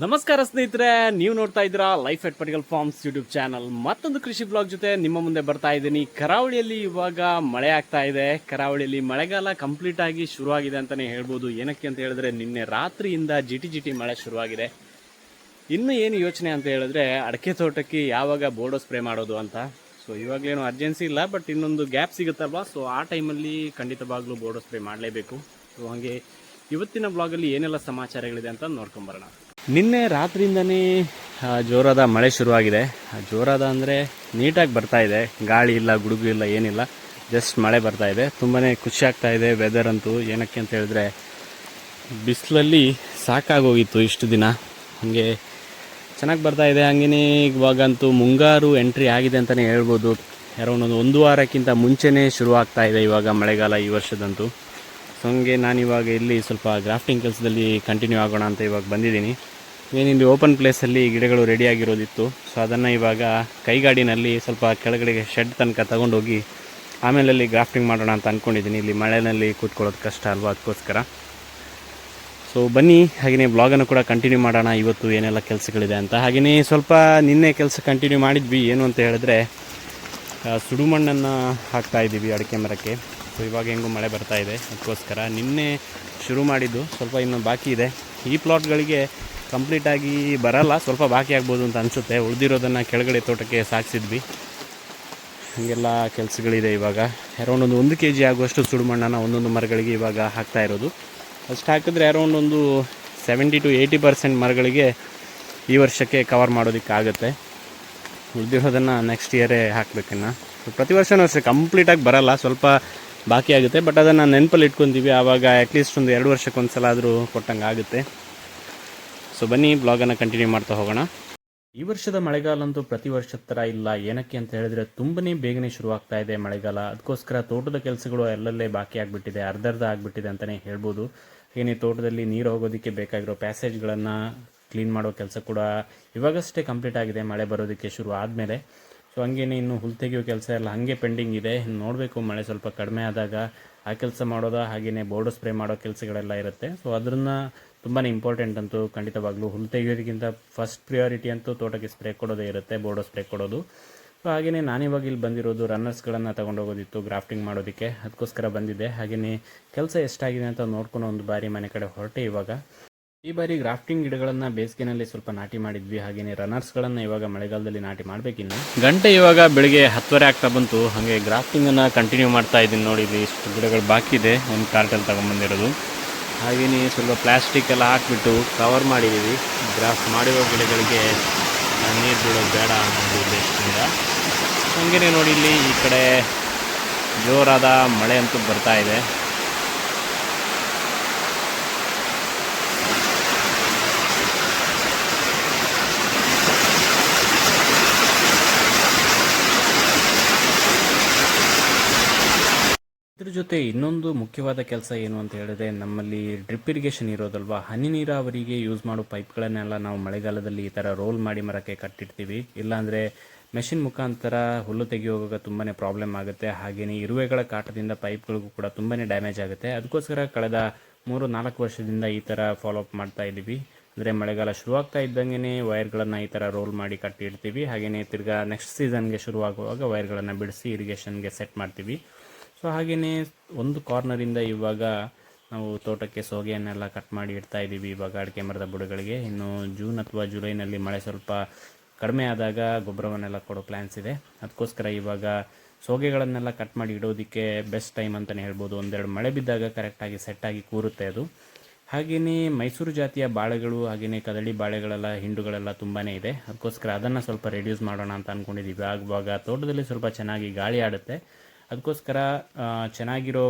ನಮಸ್ಕಾರ ಸ್ನೇಹಿತರೆ, ನೀವು ನೋಡ್ತಾ ಇದ್ದೀರಾ ಲೈಫ್ ಎಟ್ ಪಟಿಕಲ್ ಫಾರ್ಮ್ಸ್ ಯೂಟ್ಯೂಬ್ ಚಾನಲ್ ಮತ್ತೊಂದು ಕೃಷಿ ಬ್ಲಾಗ್ ಜೊತೆ ನಿಮ್ಮ ಮುಂದೆ ಬರ್ತಾ ಇದ್ದೀನಿ. ಕರಾವಳಿಯಲ್ಲಿ ಇವಾಗ ಮಳೆ ಆಗ್ತಾ ಇದೆ. ಕರಾವಳಿಯಲ್ಲಿ ಮಳೆಗಾಲ ಕಂಪ್ಲೀಟ್ ಆಗಿ ಶುರುವಾಗಿದೆ ಅಂತಲೇ ಹೇಳ್ಬೋದು. ಏನಕ್ಕೆ ಅಂತ ಹೇಳಿದ್ರೆ, ನಿನ್ನೆ ರಾತ್ರಿಯಿಂದ ಜಿಟಿ ಜಿಟಿ ಮಳೆ ಶುರುವಾಗಿದೆ. ಇನ್ನು ಏನು ಯೋಚನೆ ಅಂತ ಹೇಳಿದ್ರೆ, ಅಡಕೆ ತೋಟಕ್ಕೆ ಯಾವಾಗ ಬೋರ್ಡೋ ಸ್ಪ್ರೇ ಮಾಡೋದು ಅಂತ. ಸೊ ಇವಾಗಲೇನು ಅರ್ಜೆನ್ಸಿ ಇಲ್ಲ ಬಟ್ ಇನ್ನೊಂದು ಗ್ಯಾಪ್ ಸಿಗುತ್ತಲ್ವಾ? ಸೊ ಆ ಟೈಮಲ್ಲಿ ಖಂಡಿತವಾಗ್ಲೂ ಬೋರ್ಡೋ ಸ್ಪ್ರೇ ಮಾಡಲೇಬೇಕು. ಸೊ ಹಾಗೆ ಇವತ್ತಿನ ಬ್ಲಾಗಲ್ಲಿ ಏನೆಲ್ಲ ಸಮಾಚಾರಗಳಿದೆ ಅಂತ ನೋಡ್ಕೊಂಬರೋಣ. ನಿನ್ನೆ ರಾತ್ರಿಯಿಂದನೇ ಜೋರಾದ ಮಳೆ ಶುರುವಾಗಿದೆ. ಜೋರಾದ ಅಂದರೆ ನೀಟಾಗಿ ಬರ್ತಾ ಇದೆ. ಗಾಳಿ ಇಲ್ಲ, ಗುಡುಗು ಇಲ್ಲ, ಏನಿಲ್ಲ. ಜಸ್ಟ್ ಮಳೆ ಬರ್ತಾ ಇದೆ. ತುಂಬಾ ಖುಷಿ ಆಗ್ತಾ ಇದೆ. ವೆದರ್ ಅಂತೂ ಏನಕ್ಕೆ ಅಂತ ಹೇಳಿದ್ರೆ, ಬಿಸಿಲಲ್ಲಿ ಸಾಕಾಗೋಗಿತ್ತು ಇಷ್ಟು ದಿನ. ಹಾಗೆ ಚೆನ್ನಾಗಿ ಬರ್ತಾ ಇದೆ. ಹಾಗೆಯೇ ಇವಾಗಂತೂ ಮುಂಗಾರು ಎಂಟ್ರಿ ಆಗಿದೆ ಅಂತಲೇ ಹೇಳ್ಬೋದು. ಅರೌಂಡ್ ಒಂದು ಒಂದು ವಾರಕ್ಕಿಂತ ಮುಂಚೆನೇ ಶುರು ಆಗ್ತಾ ಇದೆ ಇವಾಗ ಮಳೆಗಾಲ ಈ ವರ್ಷದಂತೂ. ಸೊ ಹಂಗೆ ನಾನಿವಾಗ ಇಲ್ಲಿ ಸ್ವಲ್ಪ ಗ್ರಾಫ್ಟಿಂಗ್ ಕೆಲಸದಲ್ಲಿ ಕಂಟಿನ್ಯೂ ಆಗೋಣ ಅಂತ ಇವಾಗ ಬಂದಿದ್ದೀನಿ. ಏನಿಲ್ಲಿ ಓಪನ್ ಪ್ಲೇಸಲ್ಲಿ ಗಿಡಗಳು ರೆಡಿ ಆಗಿರೋದಿತ್ತು. ಸೊ ಅದನ್ನು ಇವಾಗ ಕೈಗಾಡಿನಲ್ಲಿ ಸ್ವಲ್ಪ ಕೆಳಗಡೆಗೆ ಶೆಡ್ ತನಕ ತಗೊಂಡೋಗಿ ಆಮೇಲೆ ಅಲ್ಲಿ ಗ್ರಾಫ್ಟಿಂಗ್ ಮಾಡೋಣ ಅಂತ ಅಂದ್ಕೊಂಡಿದ್ದೀನಿ ಇಲ್ಲಿ ಮಳೆಯಲ್ಲಿ ಕೂತ್ಕೊಳ್ಳೋದು ಕಷ್ಟ ಅಲ್ವಾ? ಅದಕ್ಕೋಸ್ಕರ. ಸೊ ಬನ್ನಿ ಹಾಗೆಯೇ ಬ್ಲಾಗನ್ನು ಕೂಡ ಕಂಟಿನ್ಯೂ ಮಾಡೋಣ. ಇವತ್ತು ಏನೆಲ್ಲ ಕೆಲಸಗಳಿದೆ ಅಂತ. ಹಾಗೆಯೇ ಸ್ವಲ್ಪ ನಿನ್ನೆ ಕೆಲಸ ಕಂಟಿನ್ಯೂ ಮಾಡಿದ್ವಿ. ಏನು ಅಂತ ಹೇಳಿದ್ರೆ ಸುಡು ಸುಡುಮಣ್ಣನ್ನು ಹಾಕ್ತಾ ಇದ್ದೀವಿ ಅಡಿಕೆ ಮರಕ್ಕೆ. ಸೊ ಇವಾಗ ಹೆಂಗೂ ಮಳೆ ಬರ್ತಾ ಇದೆ. ಅದಕ್ಕೋಸ್ಕರ ನಿನ್ನೆ ಶುರು ಮಾಡಿದ್ದು. ಸ್ವಲ್ಪ ಇನ್ನೂ ಬಾಕಿ ಇದೆ. ಈ ಪ್ಲಾಟ್ಗಳಿಗೆ ಕಂಪ್ಲೀಟಾಗಿ ಬರಲ್ಲ, ಸ್ವಲ್ಪ ಬಾಕಿ ಆಗ್ಬೋದು ಅಂತ ಅನಿಸುತ್ತೆ. ಉಳಿದಿರೋದನ್ನು ಕೆಳಗಡೆ ತೋಟಕ್ಕೆ ಸಾಗಿಸಿದ್ವಿ ಹಾಗೆಲ್ಲ ಕೆಲಸಗಳಿದೆ ಇವಾಗ. ಅರೌಂಡ್ ಒಂದು ಒಂದು ಕೆ ಜಿ ಆಗುವಷ್ಟು ಸುಡುಮಣ್ಣನ ಒಂದೊಂದು ಮರಗಳಿಗೆ ಇವಾಗ ಹಾಕ್ತಾ ಇರೋದು. ಅಷ್ಟು ಹಾಕಿದ್ರೆ ಅರೌಂಡ್ ಒಂದು ಸೆವೆಂಟಿ ಟು ಏಯ್ಟಿ ಪರ್ಸೆಂಟ್ ಮರಗಳಿಗೆ ಈ ವರ್ಷಕ್ಕೆ ಕವರ್ ಮಾಡೋದಕ್ಕಾಗುತ್ತೆ. ಉಳಿದಿರೋದನ್ನು ನೆಕ್ಸ್ಟ್ ಇಯರೇ ಹಾಕ್ಬೇಕಿನ್ನು. ಪ್ರತಿ ವರ್ಷನೂ ಅಷ್ಟೇ, ಕಂಪ್ಲೀಟಾಗಿ ಬರಲ್ಲ, ಸ್ವಲ್ಪ ಬಾಕಿ ಆಗುತ್ತೆ ಬಟ್ ಅದನ್ನು ನೆನಪಲ್ಲಿ ಇಟ್ಕೊತೀವಿ. ಆವಾಗ ಅಟ್ಲೀಸ್ಟ್ ಒಂದು ಎರಡು ವರ್ಷಕ್ಕೊಂದು ಸಲ ಆದರೂ ಕೊಟ್ಟಂಗೆ ಆಗುತ್ತೆ ಸೊ ಬನ್ನಿ ಬ್ಲಾಗನ್ನು ಕಂಟಿನ್ಯೂ ಮಾಡ್ತಾ ಹೋಗೋಣ. ಈ ವರ್ಷದ ಮಳೆಗಾಲ ಅಂತೂ ಪ್ರತಿ ವರ್ಷದ ಥರ ಇಲ್ಲ. ಏನಕ್ಕೆ ಅಂತ ಹೇಳಿದ್ರೆ ತುಂಬನೇ ಬೇಗನೆ ಶುರುವಾಗ್ತಾ ಇದೆ ಮಳೆಗಾಲ. ಅದಕ್ಕೋಸ್ಕರ ತೋಟದ ಕೆಲಸಗಳು ಎಲ್ಲಲ್ಲೇ ಬಾಕಿ ಆಗಿಬಿಟ್ಟಿದೆ, ಅರ್ಧರ್ಧ ಆಗಿಬಿಟ್ಟಿದೆ ಅಂತಲೇ ಹೇಳ್ಬೋದು. ಏನೇ ತೋಟದಲ್ಲಿ ನೀರು ಹೋಗೋದಕ್ಕೆ ಬೇಕಾಗಿರೋ ಪ್ಯಾಸೇಜ್ಗಳನ್ನು ಕ್ಲೀನ್ ಮಾಡೋ ಕೆಲಸ ಕೂಡ ಇವಾಗಷ್ಟೇ ಕಂಪ್ಲೀಟ್ ಆಗಿದೆ, ಮಳೆ ಬರೋದಕ್ಕೆ ಶುರು ಆದಮೇಲೆ. ಸೊ ಹಂಗೇನೆ ಇನ್ನು ಹುಲ್ ತೆಗೆಯೋ ಕೆಲಸ ಎಲ್ಲ ಹಾಗೆ ಪೆಂಡಿಂಗ್ ಇದೆ. ನೋಡಬೇಕು, ಮಳೆ ಸ್ವಲ್ಪ ಕಡಿಮೆ ಆದಾಗ ಆ ಕೆಲಸ ಮಾಡೋದ, ಹಾಗೆಯೇ ಬೋರ್ಡ್ ಸ್ಪ್ರೇ ಮಾಡೋ ಕೆಲಸಗಳೆಲ್ಲ ಇರುತ್ತೆ. ಸೊ ಅದನ್ನು ತುಂಬಾ ಇಂಪಾರ್ಟೆಂಟ್ ಅಂತೂ ಖಂಡಿತವಾಗ್ಲೂ ಹುಲ್ಲು ತೆಗೆಯೋದಕ್ಕಿಂತ ಫಸ್ಟ್ ಪ್ರಿಯಾರಿಟಿ ಅಂತೂ ತೋಟಕ್ಕೆ ಸ್ಪ್ರೇ ಕೊಡೋದೇ ಇರುತ್ತೆ, ಬೋರ್ಡೋ ಸ್ಪ್ರೇ ಕೊಡೋದು. ಸೊ ಹಾಗೆಯೇ ನಾನಿವಾಗ ಇಲ್ಲಿ ಬಂದಿರೋದು ರನ್ನರ್ಸ್ಗಳನ್ನು ತೊಗೊಂಡೋಗೋದಿತ್ತು ಗ್ರಾಫ್ಟಿಂಗ್ ಮಾಡೋದಕ್ಕೆ. ಅದಕ್ಕೋಸ್ಕರ ಬಂದಿದ್ದೆ ಹಾಗೆಯೇ ಕೆಲಸ ಎಷ್ಟಾಗಿದೆ ಅಂತ ನೋಡ್ಕೊಂಡು ಒಂದು ಬಾರಿ ಮನೆ ಕಡೆ ಹೊರಟೆ ಇವಾಗ. ಈ ಬಾರಿ ಗ್ರಾಫ್ಟಿಂಗ್ ಗಿಡಗಳನ್ನು ಬೇಸಿಗೆನಲ್ಲಿ ಸ್ವಲ್ಪ ನಾಟಿ ಮಾಡಿದ್ವಿ. ಹಾಗೆಯೇ ರನ್ನರ್ಸ್ಗಳನ್ನು ಇವಾಗ ಮಳೆಗಾಲದಲ್ಲಿ ನಾಟಿ ಮಾಡಬೇಕಿನ್ನು. ಗಂಟೆ ಇವಾಗ ಬೆಳಿಗ್ಗೆ ಹತ್ತುವರೆ ಆಗ್ತಾ ಬಂತು. ಹಾಗೆ ಗ್ರಾಫ್ಟಿಂಗನ್ನು ಕಂಟಿನ್ಯೂ ಮಾಡ್ತಾ ಇದ್ದೀನಿ ನೋಡಿ, ಇಲ್ಲಿ ಇಷ್ಟು ಗಿಡಗಳು ಬಾಕಿ ಇದೆ ಒಂದು ಕಾರ್ಟಲ್ಲಿ ತಗೊಂಬಂದಿರೋದು ಹಾಗೆಯೇ ಸ್ವಲ್ಪ ಪ್ಲಾಸ್ಟಿಕ್ ಎಲ್ಲ ಹಾಕಿಬಿಟ್ಟು ಕವರ್ ಮಾಡಿದ್ದೀವಿ. ಗ್ರಾಸ್ ಮಾಡಿರೋ ಗಿಡಗಳಿಗೆ ನೀರು ಬಿಡೋದು ಬೇಡ ಅನ್ನೋ ಉದ್ದೇಶದಿಂದ. ಹಾಗೆಯೇ ನೋಡಿ ಇಲ್ಲಿ ಈ ಕಡೆ ಜೋರಾದ ಮಳೆ ಅಂತೂ ಬರ್ತಾ ಇದೆ. ಇದ್ರ ಜೊತೆ ಇನ್ನೊಂದು ಮುಖ್ಯವಾದ ಕೆಲಸ ಏನು ಅಂತ ಹೇಳಿದ್ರೆ ನಮ್ಮಲ್ಲಿ ಡ್ರಿಪ್ ಇರಿಗೇಷನ್ ಇರೋದಲ್ವಾ? ಹನಿ ನೀರಾವರಿಗೆ ಯೂಸ್ ಮಾಡೋ ಪೈಪ್ಗಳನ್ನೆಲ್ಲ ನಾವು ಮಳೆಗಾಲದಲ್ಲಿ ಈ ಥರ ರೋಲ್ ಮಾಡಿ ಮರಕ್ಕೆ ಕಟ್ಟಿರ್ತೀವಿ. ಇಲ್ಲಾಂದರೆ ಮೆಷಿನ್ ಮುಖಾಂತರ ಹುಲ್ಲು ತೆಗೆಯುವಾಗ ತುಂಬಾ ಪ್ರಾಬ್ಲಮ್ ಆಗುತ್ತೆ. ಹಾಗೆಯೇ ಇರುವೆಗಳ ಕಾಟದಿಂದ ಪೈಪ್ಗಳಿಗೂ ಕೂಡ ತುಂಬಾ ಡ್ಯಾಮೇಜ್ ಆಗುತ್ತೆ. ಅದಕ್ಕೋಸ್ಕರ ಕಳೆದ ಮೂರು ನಾಲ್ಕು ವರ್ಷದಿಂದ ಈ ಥರ ಫಾಲೋಅಪ್ ಮಾಡ್ತಾ ಇದ್ದೀವಿ. ಅಂದರೆ ಮಳೆಗಾಲ ಶುರುವಾಗ್ತಾ ಇದ್ದಂಗೆ ವೈರ್ಗಳನ್ನು ಈ ಥರ ರೋಲ್ ಮಾಡಿ ಕಟ್ಟಿಡ್ತೀವಿ ಹಾಗೆಯೇ ತಿರ್ಗಾ ನೆಕ್ಸ್ಟ್ ಸೀಸನ್ಗೆ ಶುರುವಾಗುವಾಗ ವೈರ್ಗಳನ್ನು ಬಿಡಿಸಿ ಇರಿಗೇಷನ್ಗೆ ಸೆಟ್ ಮಾಡ್ತೀವಿ. ಸೊ ಹಾಗೆಯೇ ಒಂದು ಕಾರ್ನರಿಂದ ಇವಾಗ ನಾವು ತೋಟಕ್ಕೆ ಸೋಗೆಯನ್ನೆಲ್ಲ ಕಟ್ ಮಾಡಿ ಇಡ್ತಾ ಇದ್ದೀವಿ. ಇವಾಗ ಅಡಿಕೆ ಮರದ ಬುಡಗಳಿಗೆ. ಇನ್ನು ಜೂನ್ ಅಥವಾ ಜುಲೈನಲ್ಲಿ ಮಳೆ ಸ್ವಲ್ಪ ಕಡಿಮೆ ಆದಾಗ ಗೊಬ್ಬರವನ್ನೆಲ್ಲ ಕೊಡೋ ಪ್ಲ್ಯಾನ್ಸ್ ಇದೆ. ಅದಕ್ಕೋಸ್ಕರ ಇವಾಗ ಸೋಗೆಗಳನ್ನೆಲ್ಲ ಕಟ್ ಮಾಡಿ ಇಡೋದಕ್ಕೆ ಬೆಸ್ಟ್ ಟೈಮ್ ಅಂತಲೇ ಹೇಳ್ಬೋದು. ಒಂದೆರಡು ಮಳೆ ಬಿದ್ದಾಗ ಕರೆಕ್ಟಾಗಿ ಸೆಟ್ಟಾಗಿ ಕೂರುತ್ತೆ ಅದು. ಹಾಗೆಯೇ ಮೈಸೂರು ಜಾತಿಯ ಬಾಳೆಗಳು ಹಾಗೆಯೇ ಕದಳಿ ಬಾಳೆಗಳೆಲ್ಲ, ಹಿಂಡುಗಳೆಲ್ಲ ತುಂಬಾ ಇದೆ. ಅದಕ್ಕೋಸ್ಕರ ಅದನ್ನು ಸ್ವಲ್ಪ ರೆಡ್ಯೂಸ್ ಮಾಡೋಣ ಅಂತ ಅಂದ್ಕೊಂಡಿದ್ದೀವಿ ಆಗುವಾಗ ತೋಟದಲ್ಲಿ ಸ್ವಲ್ಪ ಚೆನ್ನಾಗಿ ಗಾಳಿ ಆಡುತ್ತೆ. ಅದಕ್ಕೋಸ್ಕರ ಚೆನ್ನಾಗಿರೋ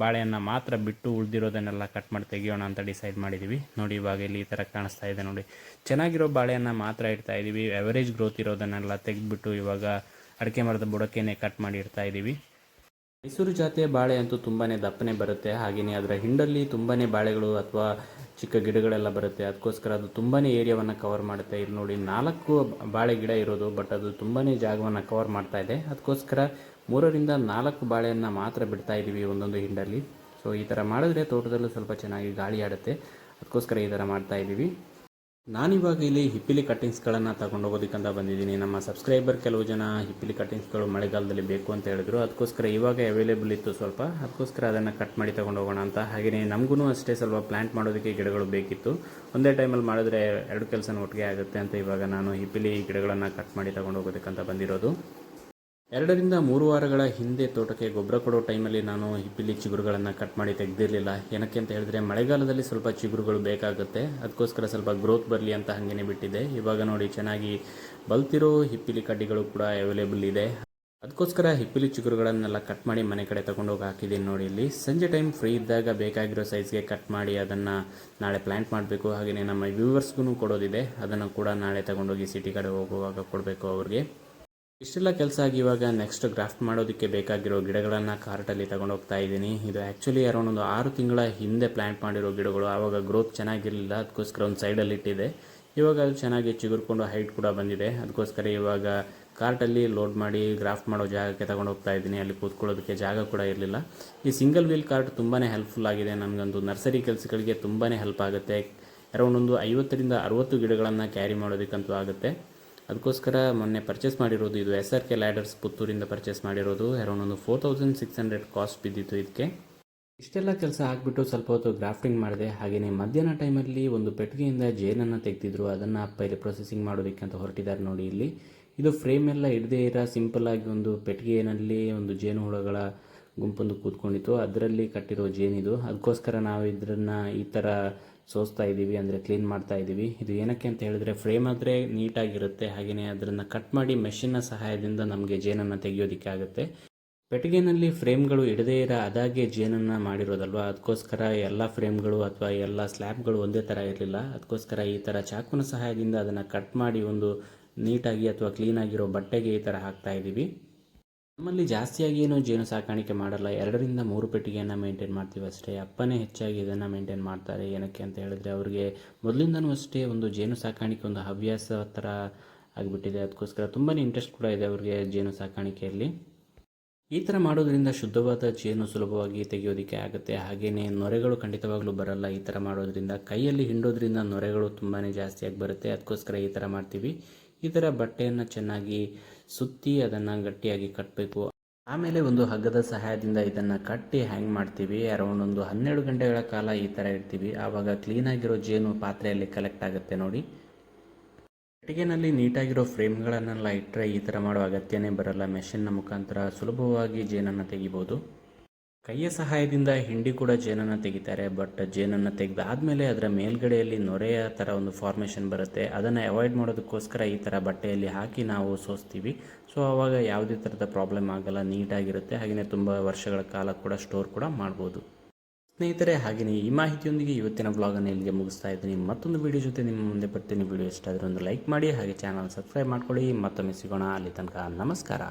ಬಾಳೆಯನ್ನು ಮಾತ್ರ ಬಿಟ್ಟು ಉಳಿದಿರೋದನ್ನೆಲ್ಲ ಕಟ್ ಮಾಡಿ ತೆಗಿಯೋಣ ಅಂತ ಡಿಸೈಡ್ ಮಾಡಿದ್ದೀವಿ ನೋಡಿ ಇವಾಗ ಇಲ್ಲಿ ಈ ಥರ ಕಾಣಿಸ್ತಾ ಇದೆ ನೋಡಿ. ಚೆನ್ನಾಗಿರೋ ಬಾಳೆಯನ್ನು ಮಾತ್ರ ಇಡ್ತಾ ಇದ್ದೀವಿ ಎವರೇಜ್ ಗ್ರೋತ್ ಇರೋದನ್ನೆಲ್ಲ ತೆಗೆದುಬಿಟ್ಟು ಇವಾಗ ಅಡಿಕೆ ಮರದ ಬುಡಕ್ಕೇನೆ ಕಟ್ ಮಾಡಿ ಇಡ್ತಾ ಇದ್ದೀವಿ ಮೈಸೂರು ಜಾತಿಯ ಬಾಳೆ ಅಂತೂ ತುಂಬಾ ದಪ್ಪನೆ ಬರುತ್ತೆ. ಹಾಗೆಯೇ ಅದರ ಹಿಂಡಲ್ಲಿ ತುಂಬಾ ಬಾಳೆಗಳು ಅಥವಾ ಚಿಕ್ಕ ಗಿಡಗಳೆಲ್ಲ ಬರುತ್ತೆ. ಅದಕ್ಕೋಸ್ಕರ ಅದು ತುಂಬಾ ಏರಿಯಾವನ್ನು ಕವರ್ ಮಾಡುತ್ತೆ. ಇಲ್ಲಿ ನೋಡಿ ನಾಲ್ಕು ಬಾಳೆ ಗಿಡ ಇರೋದು ಬಟ್ ಅದು ತುಂಬಾ ಜಾಗವನ್ನು ಕವರ್ ಮಾಡ್ತಾ ಇದೆ. ಅದಕ್ಕೋಸ್ಕರ ಮೂರರಿಂದ ನಾಲ್ಕು ಬಾಳೆಯನ್ನು ಮಾತ್ರ ಬಿಡ್ತಾ ಇದ್ದೀವಿ ಒಂದೊಂದು ಹಿಂಡಲ್ಲಿ. ಸೊ ಈ ಥರ ಮಾಡಿದ್ರೆ ತೋಟದಲ್ಲೂ ಸ್ವಲ್ಪ ಚೆನ್ನಾಗಿ ಗಾಳಿ ಆಡುತ್ತೆ. ಅದಕ್ಕೋಸ್ಕರ ಈ ಥರ ಮಾಡ್ತಾ ಇದ್ದೀವಿ. ನಾನಿವಾಗ ಇಲ್ಲಿ ಹಿಪ್ಪಿಲಿ ಕಟ್ಟಿಂಗ್ಸ್ಗಳನ್ನು ತಗೊಂಡು ಹೋಗೋದಕ್ಕಂತ ಬಂದಿದ್ದೀನಿ. ನಮ್ಮ ಸಬ್ಸ್ಕ್ರೈಬರ್ ಕೆಲವು ಜನ ಹಿಪ್ಪಿಲಿ ಕಟ್ಟಿಂಗ್ಸ್ಗಳು ಮಳೆಗಾಲದಲ್ಲಿ ಬೇಕು ಅಂತ ಹೇಳಿದ್ರು. ಅದಕ್ಕೋಸ್ಕರ ಇವಾಗ ಅವೈಲೇಬಲ್ ಇತ್ತು ಸ್ವಲ್ಪ. ಅದಕ್ಕೋಸ್ಕರ ಅದನ್ನು ಕಟ್ ಮಾಡಿ ತೊಗೊಂಡು ಹೋಗೋಣ ಅಂತ. ಹಾಗೆಯೇ ನಮಗೂ ಅಷ್ಟೇ ಸ್ವಲ್ಪ ಪ್ಲ್ಯಾಂಟ್ ಮಾಡೋದಕ್ಕೆ ಗಿಡಗಳು ಬೇಕಿತ್ತು. ಒಂದೇ ಟೈಮಲ್ಲಿ ಮಾಡಿದ್ರೆ ಎರಡು ಕೆಲಸನ ಒಟ್ಟಿಗೆ ಆಗುತ್ತೆ ಅಂತ ಇವಾಗ ನಾನು ಹಿಪ್ಪಿಲಿ ಗಿಡಗಳನ್ನು ಕಟ್ ಮಾಡಿ ತೊಗೊಂಡು ಹೋಗೋದಕ್ಕಂತ ಬಂದಿರೋದು. ಎರಡರಿಂದ ಮೂರು ವಾರಗಳ ಹಿಂದೆ ತೋಟಕ್ಕೆ ಗೊಬ್ಬರ ಕೊಡೋ ಟೈಮಲ್ಲಿ ನಾನು ಹಿಪ್ಪಿಲಿ ಚಿಗುರುಗಳನ್ನು ಕಟ್ ಮಾಡಿ ತೆಗೆದಿರಲಿಲ್ಲ. ಏನಕ್ಕೆ ಅಂತ ಹೇಳಿದ್ರೆ ಮಳೆಗಾಲದಲ್ಲಿ ಸ್ವಲ್ಪ ಚಿಗುರುಗಳು ಬೇಕಾಗುತ್ತೆ. ಅದಕ್ಕೋಸ್ಕರ ಸ್ವಲ್ಪ ಗ್ರೋತ್ ಬರಲಿ ಅಂತ ಹಾಗೇನೆ ಬಿಟ್ಟಿದ್ದೆ ಇವಾಗ ನೋಡಿ ಚೆನ್ನಾಗಿ ಬಲ್ತಿರೋ ಹಿಪ್ಪಿಲಿ ಕಡ್ಡಿಗಳು ಕೂಡ ಅವೈಲೇಬಲ್ ಇದೆ. ಅದಕ್ಕೋಸ್ಕರ ಹಿಪ್ಪಿಲಿ ಚಿಗುರುಗಳನ್ನೆಲ್ಲ ಕಟ್ ಮಾಡಿ ಮನೆ ಕಡೆ ತಗೊಂಡೋಗಿ ಹಾಕಿದ್ದೀನಿ ನೋಡಿ ಇಲ್ಲಿ. ಸಂಜೆ ಟೈಮ್ ಫ್ರೀ ಇದ್ದಾಗ ಬೇಕಾಗಿರೋ ಸೈಜ್ಗೆ ಕಟ್ ಮಾಡಿ ಅದನ್ನು ನಾಳೆ ಪ್ಲ್ಯಾಂಟ್ ಮಾಡಬೇಕು. ಹಾಗೆಯೇ ನಮ್ಮ ವ್ಯೂವರ್ಸ್ಗೂ ಕೊಡೋದಿದೆ. ಅದನ್ನು ಕೂಡ ನಾಳೆ ತಗೊಂಡೋಗಿ ಸಿಟಿ ಕಡೆ ಹೋಗುವಾಗ ಕೊಡಬೇಕು ಅವ್ರಿಗೆ. ಇಷ್ಟೆಲ್ಲ ಕೆಲಸ ಆಗಿ ಇವಾಗ ನೆಕ್ಸ್ಟ್ ಗ್ರಾಫ್ಟ್ ಮಾಡೋದಕ್ಕೆ ಬೇಕಾಗಿರೋ ಗಿಡಗಳನ್ನು ಕಾರ್ಟಲ್ಲಿ ತಗೊಂಡು ಹೋಗ್ತಾ ಇದ್ದೀನಿ. ಇದು ಆ್ಯಕ್ಚುಲಿ ಅರೌಂಡ್ ಒಂದು ಆರು ತಿಂಗಳ ಹಿಂದೆ ಪ್ಲ್ಯಾಂಟ್ ಮಾಡಿರೋ ಗಿಡಗಳು. ಆವಾಗ ಗ್ರೋತ್ ಚೆನ್ನಾಗಿರಲಿಲ್ಲ. ಅದಕ್ಕೋಸ್ಕರ ಒಂದು ಸೈಡಲ್ಲಿ ಇಟ್ಟಿದೆ ಇವಾಗ ಅದು ಚೆನ್ನಾಗಿ ಚಿಗುರ್ಕೊಂಡು ಹೈಟ್ ಕೂಡ ಬಂದಿದೆ. ಅದಕ್ಕೋಸ್ಕರ ಇವಾಗ ಕಾರ್ಟಲ್ಲಿ ಲೋಡ್ ಮಾಡಿ ಗ್ರಾಫ್ಟ್ ಮಾಡೋ ಜಾಗಕ್ಕೆ ತಗೊಂಡು ಹೋಗ್ತಾ ಇದ್ದೀನಿ. ಅಲ್ಲಿ ಕೂತ್ಕೊಳ್ಳೋದಕ್ಕೆ ಜಾಗ ಕೂಡ ಇರಲಿಲ್ಲ. ಈ ಸಿಂಗಲ್ ವೀಲ್ ಕಾರ್ಟ್ ತುಂಬಾ ಹೆಲ್ಪ್ಫುಲ್ ಆಗಿದೆ. ನನಗೊಂದು ನರ್ಸರಿ ಕೆಲಸಗಳಿಗೆ ತುಂಬಾ ಹೆಲ್ಪ್ ಆಗುತ್ತೆ. ಅರೌಂಡ್ ಒಂದು ಐವತ್ತರಿಂದ ಅರವತ್ತು ಗಿಡಗಳನ್ನು ಕ್ಯಾರಿ ಮಾಡೋದಕ್ಕಂತೂ ಆಗುತ್ತೆ. ಅದಕ್ಕೋಸ್ಕರ ಮೊನ್ನೆ ಪರ್ಚೇಸ್ ಮಾಡಿರೋದು ಇದು ಎಸ್ ಆರ್ ಕೆ ಲ್ಯಾಡರ್ಸ್ ಪುತ್ತೂರಿಂದ ಪರ್ಚೇಸ್ ಮಾಡಿರೋದು. ಅರೌಂಡ್ ಒಂದು four thousand six hundred cost ಬಿದ್ದಿತ್ತು ಇದಕ್ಕೆ. ಇಷ್ಟೆಲ್ಲ ಕೆಲಸ ಆಗಿಬಿಟ್ಟು ಸ್ವಲ್ಪ ಹೊತ್ತು ಗ್ರಾಫ್ಟಿಂಗ್ ಮಾಡಿದೆ. ಹಾಗೆಯೇ ಮಧ್ಯಾಹ್ನ ಟೈಮಲ್ಲಿ ಒಂದು ಪೆಟ್ಟಿಗೆಯಿಂದ ಜೇನನ್ನು ತೆಗೆದಿದ್ರು. ಅದನ್ನು ಪೈಲೆ ಪ್ರೊಸೆಸಿಂಗ್ ಮಾಡೋದಕ್ಕೆ ಅಂತ ಹೊರಟಿದ್ದಾರೆ ನೋಡಿ ಇಲ್ಲಿ. ಇದು ಫ್ರೇಮ್ ಎಲ್ಲ ಹಿಡದೇ ಇರೋ ಸಿಂಪಲ್ ಆಗಿ ಒಂದು ಪೆಟ್ಟಿಗೆಯಲ್ಲಿ ಒಂದು ಜೇನು ಹುಳಗಳ ಗುಂಪೊಂದು ಕೂತ್ಕೊಂಡಿತ್ತು. ಅದರಲ್ಲಿ ಕಟ್ಟಿರೋ ಜೇನಿದು. ಅದಕ್ಕೋಸ್ಕರ ನಾವು ಇದನ್ನು ಈ ಥರ ಸೋಸ್ತಾ ಇದ್ದೀವಿ, ಅಂದರೆ ಕ್ಲೀನ್ ಮಾಡ್ತಾ ಇದ್ದೀವಿ. ಇದು ಏನಕ್ಕೆ ಅಂತ ಹೇಳಿದ್ರೆ ಫ್ರೇಮ್ ಆದರೆ ನೀಟಾಗಿರುತ್ತೆ ಹಾಗೆಯೇ ಅದನ್ನು ಕಟ್ ಮಾಡಿ ಮೆಷಿನ್ನ ಸಹಾಯದಿಂದ ನಮಗೆ ಜೇನನ್ನು ತೆಗೆಯೋದಕ್ಕೆ ಆಗುತ್ತೆ. ಪೆಟ್ಟಿಗೆನಲ್ಲಿ ಫ್ರೇಮ್ಗಳು ಇಡದೇ ಇರೋ ಅದಾಗೆ ಜೇನನ್ನು ಮಾಡಿರೋದಲ್ವ? ಅದಕ್ಕೋಸ್ಕರ ಎಲ್ಲ ಫ್ರೇಮ್ಗಳು ಅಥವಾ ಎಲ್ಲ ಸ್ಲ್ಯಾಬ್ಗಳು ಒಂದೇ ಥರ ಇರಲಿಲ್ಲ. ಅದಕ್ಕೋಸ್ಕರ ಈ ಥರ ಚಾಕುನ ಸಹಾಯದಿಂದ ಅದನ್ನು ಕಟ್ ಮಾಡಿ ಒಂದು ನೀಟಾಗಿ ಅಥವಾ ಕ್ಲೀನಾಗಿರೋ ಬಟ್ಟೆಗೆ ಈ ಥರ ಹಾಕ್ತಾ ಇದ್ದೀವಿ. ನಮ್ಮಲ್ಲಿ ಜಾಸ್ತಿಯಾಗಿ ಏನು ಜೇನು ಸಾಕಾಣಿಕೆ ಮಾಡಲ್ಲ. ಎರಡರಿಂದ ಮೂರು ಪೆಟ್ಟಿಗೆಯನ್ನು ಮೇಂಟೈನ್ ಮಾಡ್ತೀವಿ ಅಷ್ಟೇ. ಅಪ್ಪನೇ ಹೆಚ್ಚಾಗಿ ಇದನ್ನು ಮೇಂಟೈನ್ ಮಾಡ್ತಾರೆ ಏನಕ್ಕೆ ಅಂತ ಹೇಳಿದ್ರೆ ಅವರಿಗೆ ಮೊದಲಿಂದನೂ ಅಷ್ಟೇ ಒಂದು ಜೇನು ಸಾಕಾಣಿಕೆ ಒಂದು ಹವ್ಯಾಸ ಥರ ಆಗಿಬಿಟ್ಟಿದೆ. ಅದಕ್ಕೋಸ್ಕರ ತುಂಬಾ ಇಂಟ್ರೆಸ್ಟ್ ಕೂಡ ಇದೆ ಅವರಿಗೆ ಜೇನು ಸಾಕಾಣಿಕೆಯಲ್ಲಿ. ಈ ಥರ ಮಾಡೋದ್ರಿಂದ ಶುದ್ಧವಾದ ಜೇನು ಸುಲಭವಾಗಿ ತೆಗೆಯೋದಕ್ಕೆ ಆಗುತ್ತೆ. ಹಾಗೆಯೇ ನೊರೆಗಳು ಖಂಡಿತವಾಗ್ಲೂ ಬರಲ್ಲ. ಈ ಥರ ಮಾಡೋದ್ರಿಂದ ಕೈಯಲ್ಲಿ ಹಿಂಡೋದ್ರಿಂದ ನೊರೆಗಳು ತುಂಬಾ ಜಾಸ್ತಿಯಾಗಿ ಬರುತ್ತೆ. ಅದಕ್ಕೋಸ್ಕರ ಈ ಥರ ಮಾಡ್ತೀವಿ. ಈ ಥರ ಬಟ್ಟೆಯನ್ನು ಚೆನ್ನಾಗಿ ಸುತ್ತಿ ಅದನ್ನು ಗಟ್ಟಿಯಾಗಿ ಕಟ್ಟಬೇಕು ಆಮೇಲೆ ಒಂದು ಹಗ್ಗದ ಸಹಾಯದಿಂದ ಇದನ್ನು ಕಟ್ಟಿ ಹ್ಯಾಂಗ್ ಮಾಡ್ತೀವಿ. ಅರೌಂಡ್ ಒಂದು ಹನ್ನೆರಡು ಗಂಟೆಗಳ ಕಾಲ ಈ ಥರ ಇಡ್ತೀವಿ. ಆವಾಗ ಕ್ಲೀನಾಗಿರೋ ಜೇನು ಪಾತ್ರೆಯಲ್ಲಿ ಕಲೆಕ್ಟ್ ಆಗುತ್ತೆ ನೋಡಿ. ಕಟ್ಟಿಗೆನಲ್ಲಿ ನೀಟಾಗಿರೋ ಫ್ರೇಮ್ಗಳನ್ನೆಲ್ಲ ಇಟ್ಟರೆ ಈ ಥರ ಮಾಡೋ ಅಗತ್ಯನೇ ಬರಲ್ಲ. ಮೆಷಿನ್ನ ಮುಖಾಂತರ ಸುಲಭವಾಗಿ ಜೇನನ್ನು ತೆಗಿಬೋದು. ಕೈಯ ಸಹಾಯದಿಂದ ಹಿಂಡಿ ಕೂಡ ಜೇನನ್ನು ತೆಗಿತಾರೆ ಬಟ್ ಜೇನನ್ನು ತೆಗೆದಾದ್ಮೇಲೆ ಅದರ ಮೇಲ್ಗಡೆಯಲ್ಲಿ ನೊರೆಯ ಥರ ಒಂದು ಫಾರ್ಮೇಷನ್ ಬರುತ್ತೆ. ಅದನ್ನು ಅವಾಯ್ಡ್ ಮಾಡೋದಕ್ಕೋಸ್ಕರ ಈ ಥರ ಬಟ್ಟೆಯಲ್ಲಿ ಹಾಕಿ ನಾವು ಸೋಸ್ತೀವಿ. ಸೊ ಆವಾಗ ಯಾವುದೇ ಥರದ ಪ್ರಾಬ್ಲಮ್ ಆಗಲ್ಲ, ನೀಟಾಗಿರುತ್ತೆ. ಹಾಗೆಯೇ ತುಂಬ ವರ್ಷಗಳ ಕಾಲ ಕೂಡ ಸ್ಟೋರ್ ಕೂಡ ಮಾಡ್ಬೋದು. ಸ್ನೇಹಿತರೆ ಹಾಗೆಯೇ ಈ ಮಾಹಿತಿಯೊಂದಿಗೆ ಇವತ್ತಿನ ಬ್ಲಾಗನ್ನು ಇಲ್ಲಿಗೆ ಮುಗಿಸ್ತಾ ಇದ್ದೀನಿ. ಮತ್ತೊಂದು ವಿಡಿಯೋ ಜೊತೆ ನಿಮ್ಮ ಮುಂದೆ ಬರ್ತೀನಿ. ವಿಡಿಯೋ ಇಷ್ಟ ಆದರೆ ಒಂದು ಲೈಕ್ ಮಾಡಿ, ಹಾಗೆ ಚಾನಲ್ ಸಬ್ಸ್ಕ್ರೈಬ್ ಮಾಡ್ಕೊಳ್ಳಿ. ಮತ್ತೊಮ್ಮೆ ಸಿಗೋಣ. ಅಲ್ಲಿ ತನಕ ನಮಸ್ಕಾರ.